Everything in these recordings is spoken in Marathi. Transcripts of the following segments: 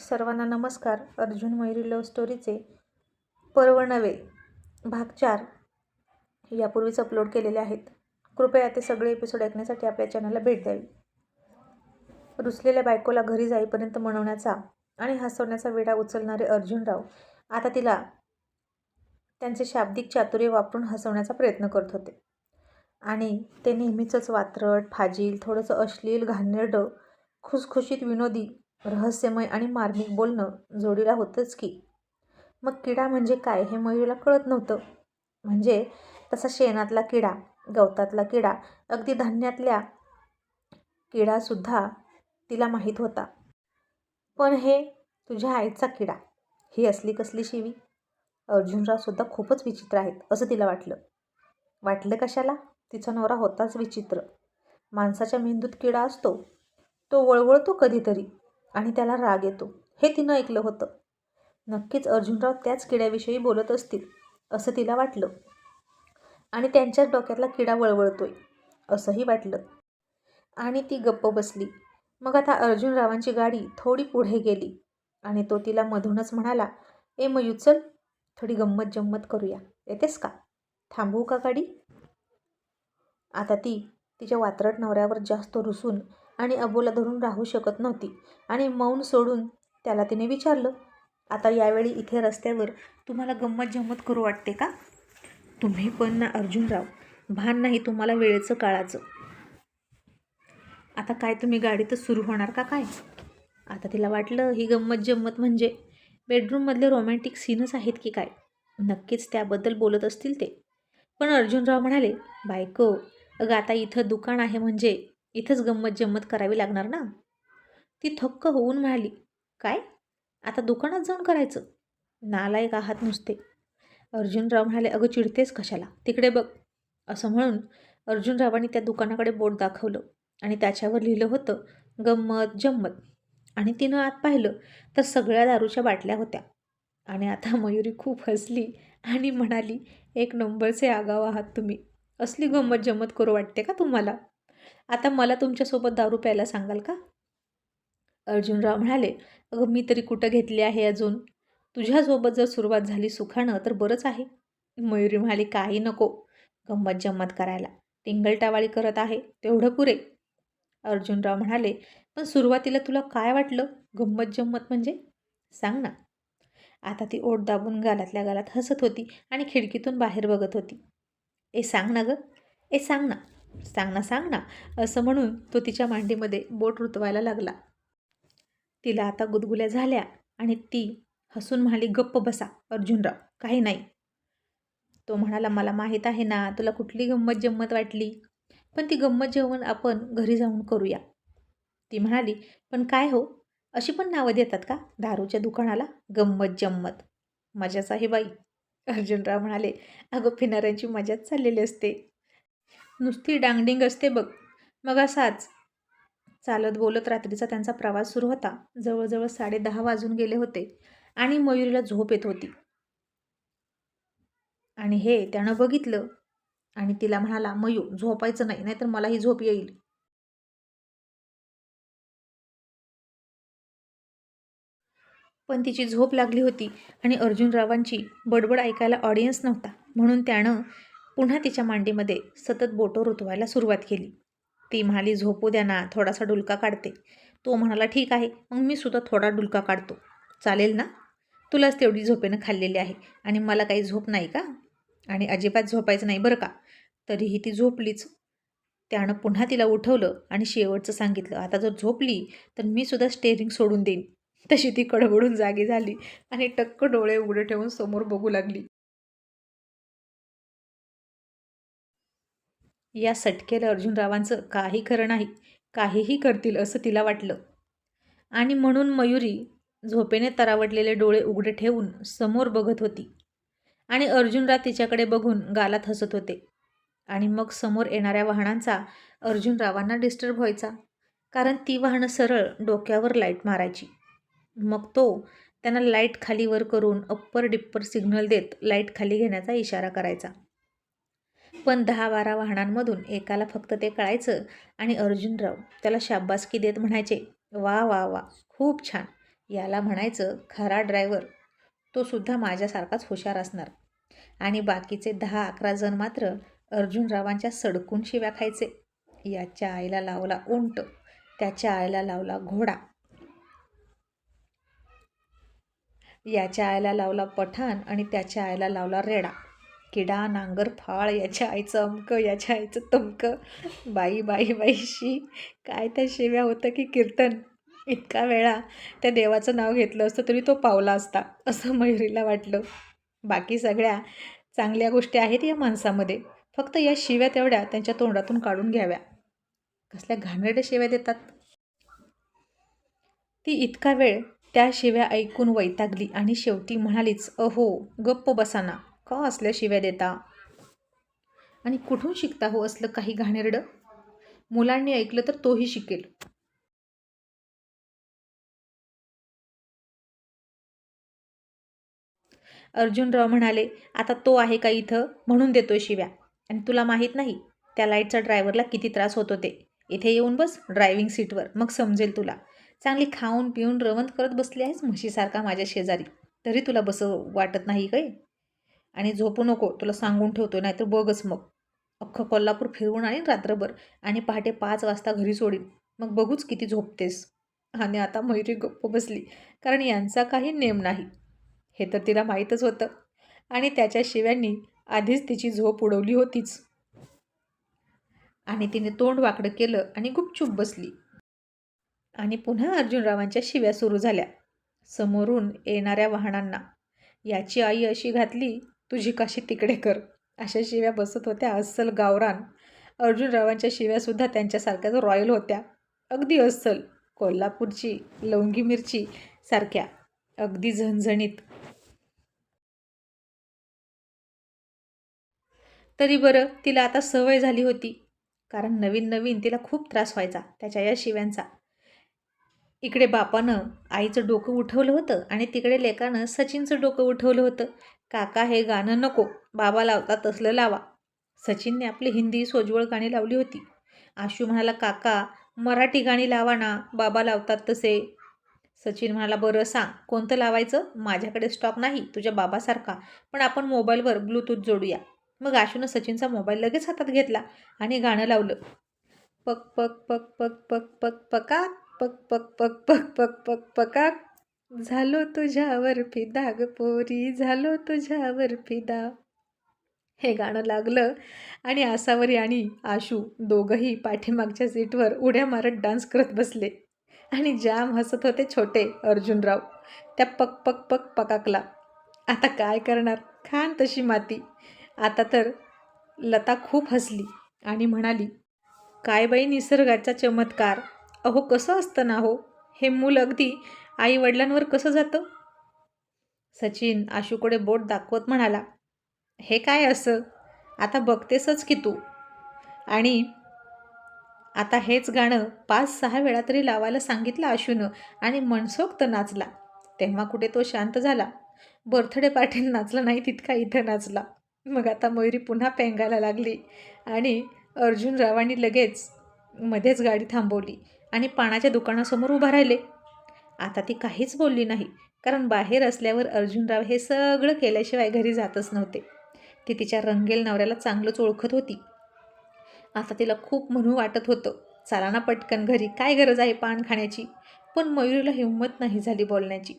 सर्वांना नमस्कार. अर्जुन मयुरी लव्ह स्टोरीचे पर्व नवे भाग चार यापूर्वीच अपलोड केलेले आहेत. कृपया ते सगळे एपिसोड ऐकण्यासाठी आपल्या चॅनलला भेट द्यावी. रुसलेल्या बायकोला घरी जाईपर्यंत मनवण्याचा आणि हसवण्याचा वेढा उचलणारे अर्जुनराव आता तिला त्यांचे शाब्दिक चातुर्य वापरून हसवण्याचा प्रयत्न करत होते. आणि ते नेहमीचंच वात्रट फाजील थोडंसं अश्लील घाणेरडं खुसखुशीत विनोदी रहस्यमय आणि मार्मिक बोलणं जोडीला होतंच की. मग किडा म्हणजे काय हे मयुरीला कळत नव्हतं. म्हणजे तसा शेणातला किडा गवतातला किडा अगदी धान्यातल्या किडासुद्धा तिला माहीत होता. पण हे तुझ्या आईचा किडा ही असली कसली शिवी? अर्जुनरावसुद्धा खूपच विचित्र आहेत असं तिला वाटलं. वाटलं कशाला? तिचा नवरा होताच विचित्र. माणसाच्या मेंदूत किडा असतो तो वळवळतो कधीतरी. आणि त्याला राग येतो. हे तिनं ऐकलं होतं. नक्कीच अर्जुनराव त्याच किड्याविषयी बोलत असतील असं तिला वाटलं. आणि त्यांच्याच डोक्यातला किडा वळवळतोय असंही वाटलं. आणि ती गप्प बसली. मग आता अर्जुनरावांची गाडी थोडी पुढे गेली. आणि तो तिला मधूनच म्हणाला ए मयू चल थोडी गंमत जम्मत करूया. येतेस का? थांबवू का गाडी? आता ती तिच्या वात्रट नवऱ्यावर जास्त रुसून आणि अबोला धरून राहू शकत नव्हती आणि मौन सोडून त्याला तिने विचारलं आता यावेळी इथे रस्त्यावर तुम्हाला गंमत जम्मत करू वाटते का? तुम्ही पण ना अर्जुनराव भान नाही तुम्हाला वेळेचं काळाचं. आता काय तुम्ही गाडीतच सुरू होणार का काय? आता तिला वाटलं ही गंमत जम्मत म्हणजे बेडरूममधले रोमॅन्टिक सीनच आहेत की काय? नक्कीच त्याबद्दल बोलत असतील ते. पण अर्जुनराव म्हणाले बायको अगं आता इथं दुकान आहे म्हणजे इथंच गंमत जम्मत करावी लागणार ना? ती थक्क होऊन म्हणाली काय? आता दुकानात जाऊन करायचं. नालायक आहात नुसते. अर्जुनराव म्हणाले अगं चिडतेस कशाला? तिकडे बघ. असं म्हणून अर्जुनरावांनी त्या दुकानाकडे बोट दाखवलं आणि त्याच्यावर लिहिलं होतं गंमत जम्मत. आणि तिनं आत पाहिलं तर सगळ्या दारूच्या बाटल्या होत्या. आणि आता मयुरी खूप हसली आणि म्हणाली एक नंबरचे आगाव आहात तुम्ही. असली गंमत जम्मत करू वाटते का तुम्हाला? आता मला तुमच्यासोबत दारू प्यायला सांगाल का? अर्जुनराव म्हणाले अगं मी तरी कुठं घेतली आहे अजून? तुझ्यासोबत जर सुरुवात झाली सुखानं तर बरंच आहे. मयुरी म्हणाली काही नको. गंमत जम्मत करायला. टिंगलटावाळी करत आहे. तेवढं पुरे. अर्जुनराव म्हणाले पण सुरुवातीला तुला काय वाटलं? गंमत जम्मत म्हणजे? सांग ना. आता ती ओढ दाबून गालातल्या गालात हसत होती आणि खिडकीतून बाहेर बघत होती. ए सांग ना गं. ए सांग ना. सांग ना सांग ना. असं म्हणून तो तिच्या मांडीमध्ये बोट रुतवायला लागला. तिला आता गुदगुल्या झाल्या आणि ती हसून म्हणाली गप्प बसा अर्जुनराव काही नाही. तो म्हणाला मला माहीत आहे ना तुला कुठली गंमत जम्मत वाटली? पण ती गंमत जेवण आपण घरी जाऊन करूया. ती म्हणाली पण काय हो? अशी पण नावं देतात का दारूच्या दुकानाला? गंमत जम्मत. मजाच आहे बाई. अर्जुनराव म्हणाले अगं फिनाऱ्यांची मजाच चाललेली असते. नुसती डांगडिंग असते बघ. मग असाच. चालत बोलत रात्रीचा त्यांचा प्रवास सुरू होता. जवळजवळ साडे दहा वाजून गेले होते आणि मयुरीला झोप येत होती. आणि हे त्यानं बघितलं आणि तिला म्हणाला मयूर झोपायचं नाही नाहीतर मला ही झोप येईल. पण तिची झोप लागली होती आणि अर्जुनरावांची बडबड ऐकायला ऑडियन्स नव्हता. म्हणून त्यानं पुन्हा तिच्या मांडीमध्ये सतत बोटं रुतवायला सुरुवात केली. ती म्हणाली झोपू द्या ना थोडासा डुलका काढते. तो म्हणाला ठीक आहे मग मी सुद्धा थोडा डुलका काढतो. चालेल ना? तुलाच तेवढी झोपेनं खाल्लेली आहे आणि मला काही झोप नाही का? आणि अजिबात झोपायचं नाही बरं का? तरीही ती झोपलीच. त्यानं पुन्हा तिला उठवलं आणि शेवटचं सांगितलं आता जर झोपली तर मी सुद्धा स्टेअरिंग सोडून देईन. तशी ती कडबडून जागी झाली आणि टक्क डोळे उघडे ठेवून समोर बघू लागली. या सटकेला अर्जुनरावांचं काही खरं नाही काहीही करतील असं तिला वाटलं. आणि म्हणून मयुरी झोपेने तरावटलेले डोळे उघडे ठेवून समोर बघत होती. आणि अर्जुनराव तिच्याकडे बघून गालात हसत होते. आणि मग समोर येणाऱ्या वाहनांचा अर्जुनरावांना डिस्टर्ब व्हायचा कारण ती वाहनं सरळ डोक्यावर लाइट मारायची. मग तो त्यांना लाइट खाली वर करून अप्पर डिप्पर सिग्नल देत लाइट खाली घेण्याचा इशारा करायचा. पण दहा बारा वाहनांमधून एकाला फक्त ते कळायचं आणि अर्जुनराव त्याला शाब्बासकी देत म्हणायचे वा वा वा खूप छान याला म्हणायचं खरा ड्रायव्हर तो सुद्धा माझ्यासारखाच हुशार असणार आणि बाकीचे दहा अकरा जण मात्र अर्जुनरावांच्या सडकून शिव्या खायचे. याच्या आईला लावला उंट त्याच्या आईला लावला घोडा. याच्या आईला लावला पठाण आणि त्याच्या आईला लावला रेडा. किडा नांगर फाळ याच्या आईचं अमकं याच्या आईचं तमकं. बाई बाई बाईशी. काय त्या शिव्या होतं की कीर्तन? इतका वेळा त्या देवाचं नाव घेतलं असतं तरी तो पावला असता असं मयुरीला वाटलं. बाकी सगळ्या चांगल्या गोष्टी आहेत या माणसामध्ये. फक्त या शिव्या तेवढ्या त्यांच्या तोंडातून काढून घ्याव्या. कसल्या घाणेरड्या शिव्या देतात? ती इतका वेळ त्या शिव्या ऐकून वैतागली आणि शेवटी म्हणालीच अहो गप्प बसाना. का असल्या शिव्या देता? आणि कुठून शिकता हो असलं काही घाणेरडं? मुलांनी ऐकलं तर तोही शिकेल. अर्जुनराव म्हणाले आता तो आहे का इथं? म्हणून देतोय शिव्या. आणि तुला माहीत नाही त्या लाईटचा ड्रायव्हरला किती त्रास होत होते. इथे येऊन बस ड्रायव्हिंग सीटवर. मग समजेल तुला. चांगली खाऊन पिऊन रवंत करत बसली आहेस म्हशीसारखा माझ्या शेजारी. तरी तुला बस वाटत नाही काय? आणि झोपू नको तुला सांगून ठेवतो नाहीतर बघच मग. अख्खं कोल्हापूर फिरवून आणीन रात्रभर आणि पहाटे पाच वाजता घरी सोडीन. मग बघूच किती झोपतेस. आणि आता मयुरी गप्प बसली कारण यांचा काही नेम नाही. हे तर तिला माहीतच होतं. आणि त्याच्या शिव्यांनी आधीच तिची झोप उडवली होतीच. आणि तिने तोंड वाकडं केलं आणि गुपचूप बसली. आणि पुन्हा अर्जुनरावांच्या शिव्या सुरू झाल्या. समोरून येणाऱ्या वाहनांना. याची आई अशी घातली तुझी काशी तिकडे कर. अशा शिव्या बसत होत्या अस्सल गावरान. अर्जुनरावांच्या शिव्यासुद्धा त्यांच्यासारख्याच रॉयल होत्या. अगदी अस्सल कोल्हापूरची लवंगी मिरची सारख्या. अगदी झणझणीत. तरी बरं तिला आता सवय झाली होती. कारण नवीन नवीन तिला खूप त्रास व्हायचा त्याच्या या शिव्यांचा. इकडे बापानं आईचं डोकं उठवलं होतं आणि तिकडे लेकानं सचिनचं डोकं उठवलं होतं. काका हे गाणं नको बाबा लावता तसलं लावा. सचिनने आपली हिंदी सोजवळ गाणी लावली होती. आशू म्हणाला काका मराठी गाणी लावा ना बाबा लावतात तसे. सचिन म्हणाला बरं सांग कोणतं लावायचं? माझ्याकडे स्टॉक नाही तुझ्या बाबासारखा. पण आपण मोबाईलवर ब्लूटूथ जोडूया. मग आशूनं सचिनचा मोबाईल लगेच हातात घेतला आणि गाणं लावलं. पक पक पक पक पक पक पकाक पक पक पक पक पक पक पकाक झालो तुझ्यावर फिदा ग पोरी झालो तुझ्यावर फिदा. हे गाणं लागलं आणि आसावरी आणि आशू दोघंही पाठीमागच्या सीटवर उड्या मारत डान्स करत बसले. आणि जाम हसत होते छोटे अर्जुनराव. त्या पक पक पक पकाकला. आता काय करणार? खान तशी माती. आता तर लता खूप हसली आणि म्हणाली काय बाई निसर्गाचा चमत्कार. अहो कसं असतं ना हो? हे मूल अगदी आई वडिलांवर कसं जातं? सचिन आशूकडे बोट दाखवत म्हणाला हे काय असं? आता बघतेसच की तू. आणि आता हेच गाणं पाच सहा वेळा तरी लावायला सांगितलं आशूनं आणि मनसोक्त नाचला. तेव्हा कुठे तो शांत झाला. बर्थडे पार्टीने नाचला नाही तितका इथं नाचला. मग आता मयुरी पुन्हा पेंगायला लागली आणि अर्जुनरावांनी लगेच मध्येच गाडी थांबवली आणि पाण्याच्या दुकानासमोर उभा राहिले. आता ती काहीच बोलली नाही कारण बाहेर असल्यावर अर्जुनराव हे सगळं केल्याशिवाय घरी जातच नव्हते. ती तिच्या रंगेल नवऱ्याला चांगलंच ओळखत होती. आता तिला खूप म्हणू वाटत होतं चला ना पटकन घरी काय गरज आहे पान खाण्याची? पण मयुरीला हिंमत नाही झाली बोलण्याची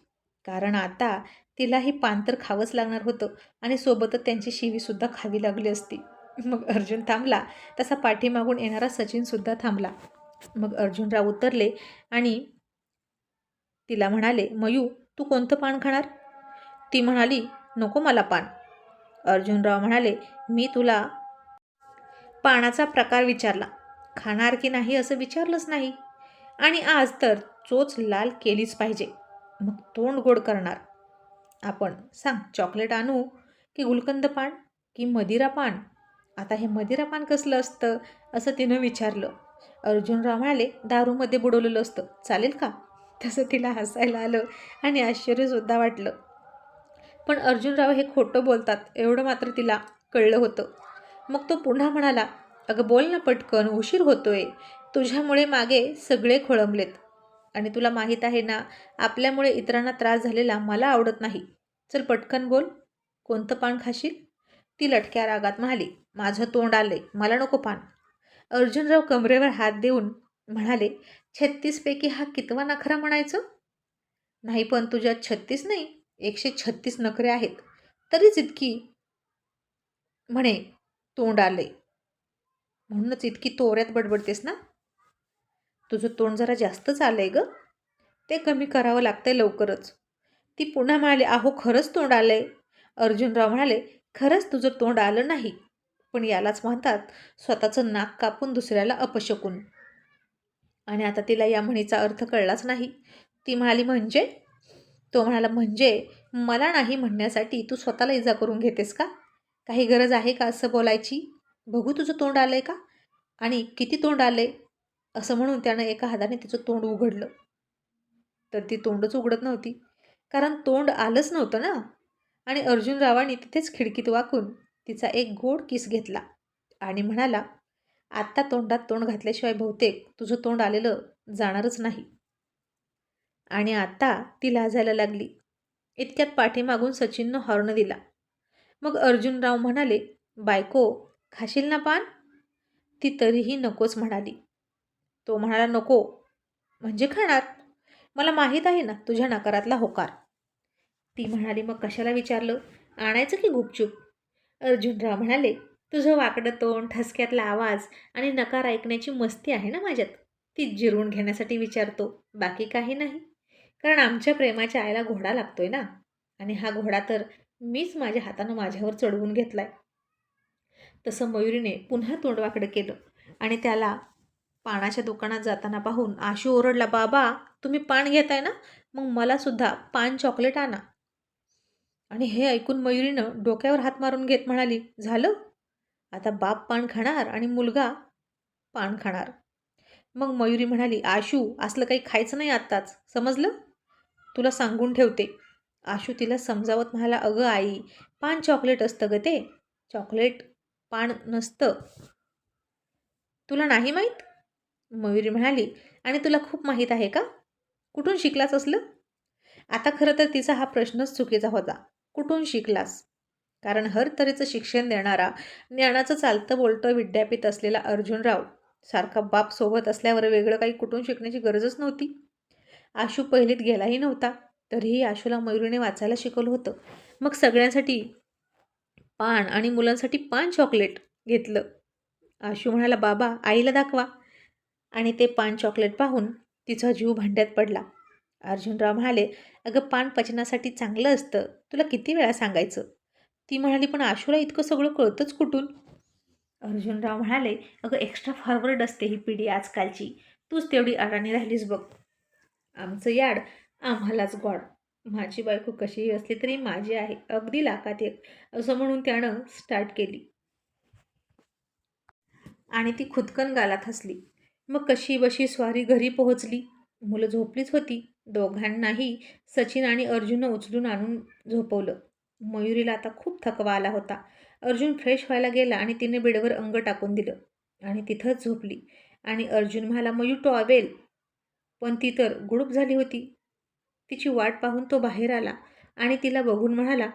कारण आता तिलाही पान तर खावंच लागणार होतं आणि सोबतच त्यांची शिवीसुद्धा खावी लागली असती. मग अर्जुन थांबला तसा पाठीमागून येणारा सचिनसुद्धा थांबला. मग अर्जुनराव उतरले आणि तिला म्हणाले मयू तू कोणतं पान खाणार? ती म्हणाली नको मला पान. अर्जुनराव म्हणाले मी तुला पानाचा प्रकार विचारला. खाणार की नाही असं विचारलंच नाही. आणि आज तर चोच लाल केलीच पाहिजे. मग तोंड गोड करणार. आपण सांग चॉकलेट आणू की गुलकंद पान की मदिरा पान? आता हे मदिरा पान कसलं असतं? असं तिनं विचारलं. अर्जुनराव म्हणाले दारूमध्ये बुडवलेलं असतं. चालेल का? तसं तिला हसायला आलं आणि आश्चर्यसुद्धा वाटलं. पण अर्जुनराव हे खोटं बोलतात एवढं मात्र तिला कळलं होतं. मग तो पुन्हा म्हणाला अगं बोल ना पटकन उशीर होतोय. तुझ्यामुळे मागे सगळे खोळंबलेत. आणि तुला माहीत आहे ना आपल्यामुळे इतरांना त्रास झालेला मला आवडत नाही. चल पटकन बोल. कोणतं पान खाशील? ती लटक्या रागात म्हणाली माझं तोंड आलंय. मला नको पान. अर्जुनराव कमरेवर हात देऊन म्हणाले छत्तीसपैकी हा कितवा नखरा म्हणायचं? नाही पण तुझ्यात छत्तीस नाही एकशे छत्तीस नखरे आहेत तरीच इतकी. म्हणे तोंड आले म्हणूनच इतकी तोऱ्यात बडबडतेस ना? तुझं तोंड जरा जास्तच आलंय ग ते कमी करावं लागतंय लवकरच. ती पुन्हा म्हणाली अहो खरंच तोंड आलंय. अर्जुनराव म्हणाले खरंच तुझं तोंड आलं नाही पण यालाच म्हणतात स्वतःचं नाक कापून दुसऱ्याला अपशकून. आणि आता तिला या म्हणीचा अर्थ कळलाच नाही. ती म्हणाली म्हणजे? तो म्हणाला म्हणजे मला नाही म्हणण्यासाठी तू स्वतःला इजा करून घेतेस का? काही गरज आहे का असं बोलायची? बघू तुझं तोंड आलं आहे का? आणि किती तोंड आले असं म्हणून त्यानं एका हाताने तिचं तोंड उघडलं. तर ती तोंडच उघडत नव्हती कारण तोंड आलंच नव्हतं ना. आणि अर्जुनरावांनी तिथेच खिडकीत वाकून तिचा एक गोड किस घेतला आणि म्हणाला आत्ता तोंडात तोंड घातल्याशिवाय बहुतेक तुझं तोंड आलेलं जाणारच नाही. आणि आता ती लाजायला लागली. इतक्यात पाठीमागून सचिननं हॉर्न दिला. मग अर्जुनराव म्हणाले बायको खाशील ना पान? ती तरीही नकोच म्हणाली. तो म्हणाला नको. म्हणजे खाणार? मला माहीत आहे ना तुझ्या नकारातला होकार. ती म्हणाली मग कशाला विचारलं? आणायचं की गुपचूप? अर्जुनराव म्हणाले तुझं वाकडं तोंड ठसक्यातला आवाज आणि नकार ऐकण्याची मस्ती आहे ना माझ्यात? ती जिरून घेण्यासाठी विचारतो. बाकी काही नाही. कारण आमच्या प्रेमाच्या आईला घोडा लागतोय ना. आणि हा घोडा तर मीच माझ्या हातानं माझ्यावर चढवून घेतलाय. तसं मयुरीने पुन्हा तोंड वाकडं केलं आणि त्याला पानाच्या दुकानात जाताना पाहून आशू ओरडला बाबा तुम्ही पान घेताय ना? मग मला सुद्धा पान चॉकलेट आणा. आणि हे ऐकून मयुरीनं डोक्यावर हात मारून घेत म्हणाली झालं? आता बाप पान खाणार आणि मुलगा पान खाणार. मग मयुरी म्हणाली आशू असलं काही खायचं नाही आत्ताच समजलं? तुला सांगून ठेवते. आशू तिला समजावत म्हणाला अगं आई पान चॉकलेट असतं ग ते. चॉकलेट पान नसतं. तुला नाही माहीत? मयुरी म्हणाली आणि तुला खूप माहीत आहे का? कुठून शिकलास असलं? आता खरं तर तिचा हा प्रश्नच चुकीचा होता. कुठून शिकलास? कारण हर तऱ्हेचं शिक्षण देणारा ज्ञानाचं चालतं बोलतं विद्यापीठ असलेला अर्जुनराव सारखा बाप सोबत असल्यावर वेगळं काही कुठून शिकण्याची गरजच नव्हती. आशू पहिलीत गेलाही नव्हता तरीही आशूला मयुरीने वाचायला शिकवलं होतं. मग सगळ्यांसाठी पान आणि मुलांसाठी पान चॉकलेट घेतलं. आशू म्हणाला बाबा आईला दाखवा. आणि ते पान चॉकलेट पाहून तिचा जीव भांड्यात पडला. अर्जुनराव म्हणाले अगं पान पचनासाठी चांगलं असतं. तुला किती वेळा सांगायचं? ती म्हणाली पण आशूला इतकं सगळं कळतंच कुठून? अर्जुनराव म्हणाले अगं एक्स्ट्रा फॉरवर्ड असते ही पिढी आजकालची. तूच तेवढी अडाणी राहिलीस बघ. आमचं याड आम्हालाच गॉड. माझी बायको कशीही असली तरी माझी आहे अगदी लाकात एक असं म्हणून त्यानं स्टार्ट केली. आणि ती खुदकन गालात हसली. मग कशी बशी स्वारी घरी पोहोचली? मुलं झोपलीच होती. दोघांनाही सचिन आणि अर्जुन उचलून आणून झोपवलं. मयुरीला आता खूप थकवा आला होता. अर्जुन फ्रेश व्हायला गेला आणि तिने बेडवर अंग टाकून दिलं. आणि तिथंच झोपली. आणि अर्जुन म्हणाला मयू टॉवेल पण ती तर गुडूप झाली होती. तिची वाट पाहून तो बाहेर आला आणि तिला बघून म्हणाला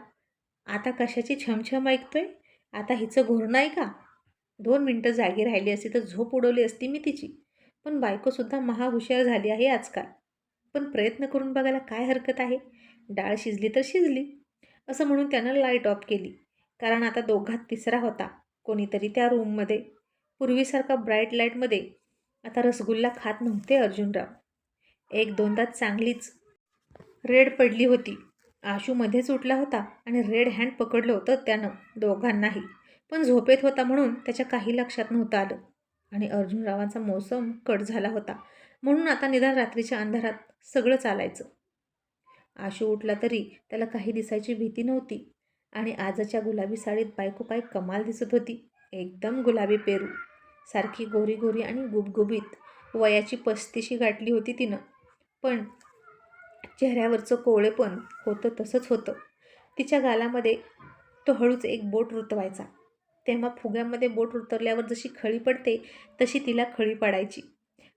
आता कशाची छमछम ऐकतोय? आता हिचं घोरणं आहे का? दोन मिनटं जागी राहिली असती तर झोप उडवली असती मी तिची. पण बायकोसुद्धा महाहुशार झाली आहे आजकाल. पण प्रयत्न करून बघायला काय हरकत आहे? डाळ शिजली तर शिजली. असं म्हणून त्यानं लाइट ऑफ केली. कारण आता दोघात तिसरा होता कोणीतरी त्या रूममध्ये पूर्वीसारखा ब्राईट लाईटमध्ये आता रसगुल्ला खात नव्हते अर्जुनराव. एक दोनदा चांगलीच रेड पडली होती. आशू मध्येच उठला होता आणि रेड हँड पकडलं होतं त्यानं दोघांनाही. पण झोपेत होता म्हणून त्याच्या काही लक्षात नव्हतं आलं. आणि अर्जुनरावांचा मोसम कट झाला होता. म्हणून आता निदान रात्रीच्या अंधारात सगळं चालायचं. आशू उठला तरी त्याला काही दिसायची भीती नव्हती आणि आजच्या गुलाबी साडीत बायको काय कमाल दिसत होती. एकदम गुलाबी पेरू सारखी गोरी गोरी आणि गुबगुबीत. वयाची पस्तीशी गाठली होती तिनं. पण चेहऱ्यावरचं कोवळेपण होतं तसंच होतं. तिच्या गालामध्ये तो हळूच एक बोट रुतवायचा तेव्हा फुग्यामध्ये बोट उतरल्यावर जशी खळी पडते तशी तिला खळी पडायची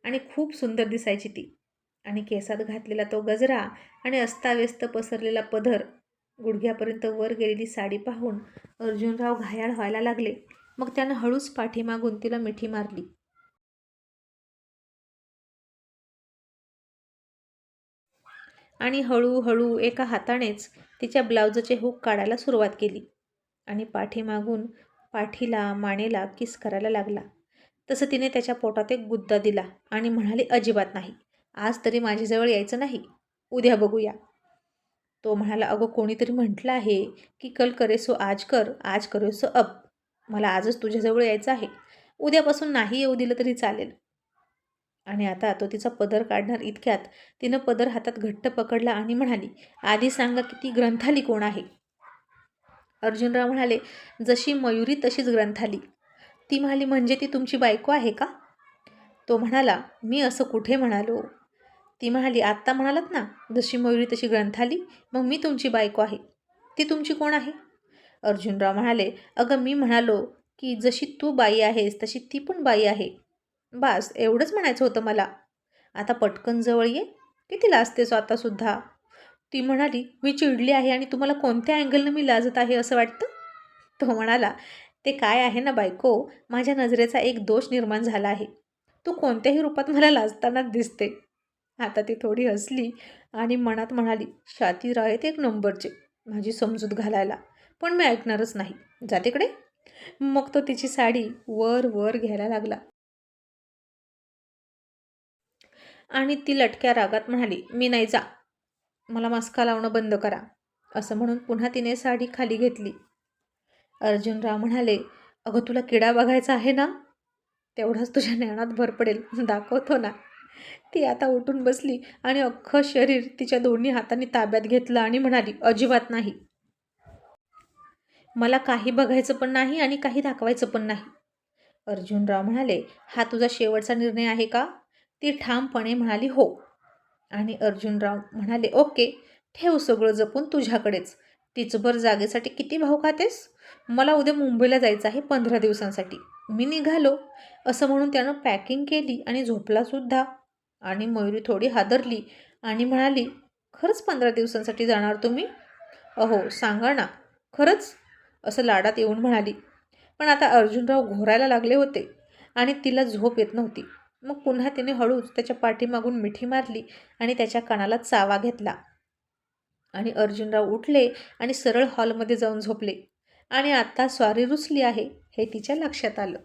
आणि खूप सुंदर दिसायची ती. आणि केसात घातलेला तो गजरा आणि अस्ताव्यस्त पसरलेला पदर. गुडघ्यापर्यंत वर गेलेली साडी पाहून अर्जुनराव घायाळ व्हायला लागले. मग त्यानं हळूच पाठीमागून तिला मिठी मारली. आणि हळूहळू एका हातानेच तिच्या ब्लाउजचे हुक काढायला सुरुवात केली. आणि पाठीमागून पाठीला मानेला किस करायला लागला. तसं तिने त्याच्या पोटात एक गुद्दा दिला आणि म्हणाली अजिबात नाही. आज तरी माझ्याजवळ यायचं नाही. उद्या बघूया. तो म्हणाला अगं कोणीतरी म्हटलं आहे की कल करेसो आज कर आज करेसो अब. मला आजच तुझ्याजवळ यायचं आहे. उद्यापासून नाही येऊ दिलं तरी चालेल. आणि आता तो तिचा पदर काढणार इतक्यात तिनं पदर हातात घट्ट पकडला आणि म्हणाली आधी सांगा की ती ग्रंथाली कोण आहे? अर्जुनराव म्हणाले जशी मयुरी तशीच ग्रंथाली. ती म्हणाली म्हणजे ती तुमची बायको आहे का? तो म्हणाला मी असं कुठे म्हणालो? ती म्हणाली आत्ता म्हणालात ना जशी मयुरी तशी ग्रंथाली मग मी तुमची बायको आहे. ती तुमची कोण आहे? अर्जुनराव म्हणाले अगं मी म्हणालो की जशी तू बाई आहेस तशी ती पण बाई आहे. बास एवढंच म्हणायचं होतं मला. आता पटकन जवळ ये. किती लाजतेस आतासुद्धा ती म्हणाली मी चिडली आहे आणि तुम्हाला कोणत्या अँगलनं मी लाजत आहे असं वाटतं? तो म्हणाला ते काय आहे ना बायको माझ्या नजरेचा एक दोष निर्माण झाला आहे. तू कोणत्याही रूपात मला लाजतानाच दिसते. आता ती थोडी हसली आणि मनात म्हणाली शातीर आहेत एक नंबरचे. माझी समजूत घालायला. पण मी ऐकणारच नाही. जा तिकडे. मग तो तिची साडी वर वर घ्यायला लागला. आणि ती लटक्या रागात म्हणाली मी नाही जा. मला मास्का लावणं बंद करा. असं म्हणून पुन्हा तिने साडी खाली घेतली. अर्जुनराव म्हणाले अगं तुला किडा बघायचा आहे ना? तेवढाच तुझ्या ज्ञानात भर पडेल. दाखवतो ना. ती आता उठून बसली आणि अख्खं शरीर तिच्या दोन्ही हातांनी ताब्यात घेतलं आणि म्हणाली अजिबात नाही. मला काही बघायचं पण नाही आणि काही दाखवायचं पण नाही. अर्जुनराव म्हणाले हा तुझा शेवटचा निर्णय आहे का? ती ठामपणे म्हणाली हो. आणि अर्जुनराव म्हणाले ओके ठेव सगळं जपून तुझ्याकडेच. तिचभर जागेसाठी किती भाव खातेस? मला उद्या मुंबईला जायचं आहे पंधरा दिवसांसाठी. मी निघालो. असं म्हणून त्यानं पॅकिंग केली आणि झोपलासुद्धा आणि मयुरी थोडी हादरली आणि म्हणाली खरंच पंधरा दिवसांसाठी जाणार तुम्ही? अहो सांगा ना. खरंच? असं लाडात येऊन म्हणाली. पण आता अर्जुनराव घोरायला लागले होते आणि तिला झोप येत नव्हती. मग पुन्हा तिने हळूच त्याच्या पाठीमागून मिठी मारली आणि त्याच्या कानाला चावा घेतला. आणि अर्जुनराव उठले आणि सरळ हॉलमध्ये जाऊन झोपले. आणि आता स्वारी रुसली आहे हे तिच्या लक्षात आलं.